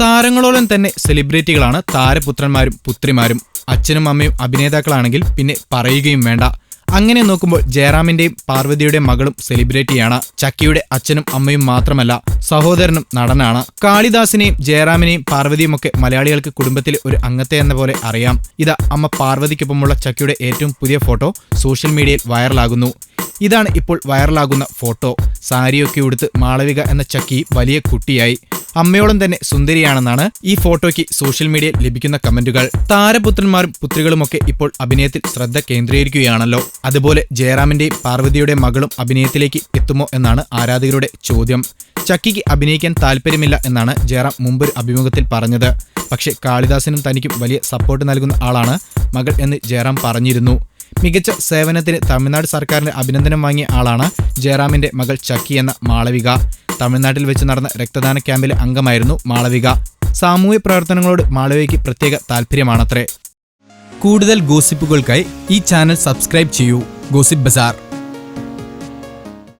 താരങ്ങളോളം തന്നെ സെലിബ്രിറ്റികളാണ് താരപുത്രന്മാരും പുത്രിമാരും. അച്ഛനും അമ്മയും അഭിനേതാക്കളാണെങ്കിൽ പിന്നെ പറയുകയും വേണ്ട. അങ്ങനെ നോക്കുമ്പോൾ ജയറാമിന്റെയും പാർവതിയുടെയും മകളും സെലിബ്രിറ്റിയാണ് ചക്കിയുടെ അച്ഛനും അമ്മയും മാത്രമല്ല സഹോദരനും നടനാണ്. കാളിദാസിനെയും ജയറാമിനെയും പാർവതിയും ഒക്കെ മലയാളികൾക്ക് കുടുംബത്തിലെ ഒരു അംഗത്തെ എന്ന പോലെ അറിയാം. ഇതാ അമ്മ പാർവതിക്കൊപ്പമുള്ള ചക്കിയുടെ ഏറ്റവും പുതിയ ഫോട്ടോ സോഷ്യൽ മീഡിയയിൽ വൈറലാകുന്നു. ഇതാണ് ഇപ്പോൾ വൈറലാകുന്ന ഫോട്ടോ. സാരിയൊക്കെ ഉടുത്ത് മാളവിക എന്ന ചക്കി വലിയ കുട്ടിയായി. അമ്മയോളം തന്നെ സുന്ദരിയാണെന്നാണ് ഈ ഫോട്ടോയ്ക്ക് സോഷ്യൽ മീഡിയയിൽ ലഭിക്കുന്ന കമന്റുകൾ. താരപുത്രന്മാരും പുത്രികളുമൊക്കെ ഇപ്പോൾ അഭിനയത്തിൽ ശ്രദ്ധ കേന്ദ്രീകരിക്കുകയാണല്ലോ. അതുപോലെ ജയറാമിന്റെയും പാർവതിയുടെ മകളും അഭിനയത്തിലേക്ക് എത്തുമോ എന്നാണ് ആരാധകരുടെ ചോദ്യം. ചക്കിക്ക് അഭിനയിക്കാൻ താല്പര്യമില്ല എന്നാണ് ജയറാം മുമ്പൊരു അഭിമുഖത്തിൽ പറഞ്ഞത്. പക്ഷേ കാളിദാസനും തനിക്കും വലിയ സപ്പോർട്ട് നൽകുന്ന ആളാണ് മകൾ എന്ന് ജയറാം പറഞ്ഞിരുന്നു. മികച്ച സേവനത്തിന് തമിഴ്നാട് സർക്കാരിന്റെ അഭിനന്ദനം വാങ്ങിയ ആളാണ് ജയറാമിന്റെ മകൾ ചക്കി എന്ന മാളവിക. തമിഴ്നാട്ടിൽ വെച്ച് നടന്ന രക്തദാന ക്യാമ്പിലെ അംഗമായിരുന്നു മാളവിക. സാമൂഹ്യ പ്രവർത്തനങ്ങളോട് മാളവികയ്ക്ക് പ്രത്യേക താല്പര്യമാണത്രേ കൂടുതൽ ഗോസിപ്പുകൾക്കായി ഈ ചാനൽ സബ്സ്ക്രൈബ് ചെയ്യൂ. ഗോസിപ്പ് ബസാർ.